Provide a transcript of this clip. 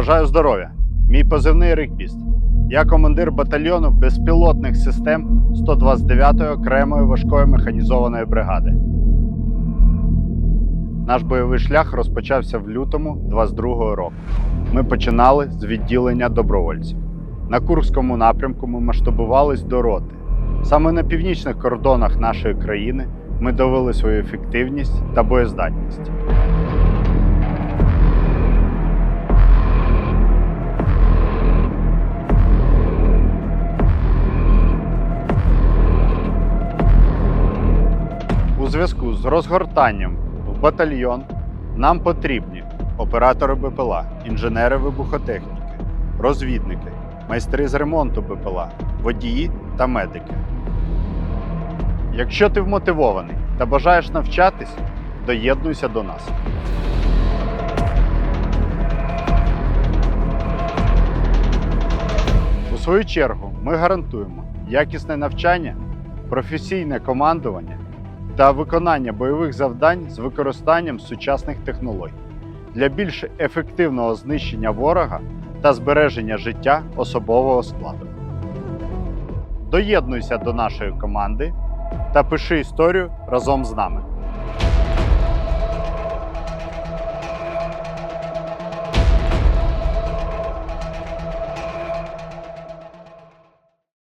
Бажаю здоров'я! Мій позивний Рикбіст. Я командир батальйону безпілотних систем 129-ї окремої важкої механізованої бригади. Наш бойовий шлях розпочався в лютому 22-го року. Ми починали з відділення добровольців. На Курському напрямку ми масштабувались до роти. Саме на північних кордонах нашої країни ми довели свою ефективність та боєздатність. Зв'язку з розгортанням в батальйон нам потрібні оператори БПЛА, інженери вибухотехніки, розвідники, майстри з ремонту БПЛА, водії та медики. Якщо ти вмотивований та бажаєш навчатись, доєднуйся до нас. У свою чергу ми гарантуємо якісне навчання, професійне командування та виконання бойових завдань з використанням сучасних технологій для більш ефективного знищення ворога та збереження життя особового складу. Доєднуйся до нашої команди та пиши історію разом з нами.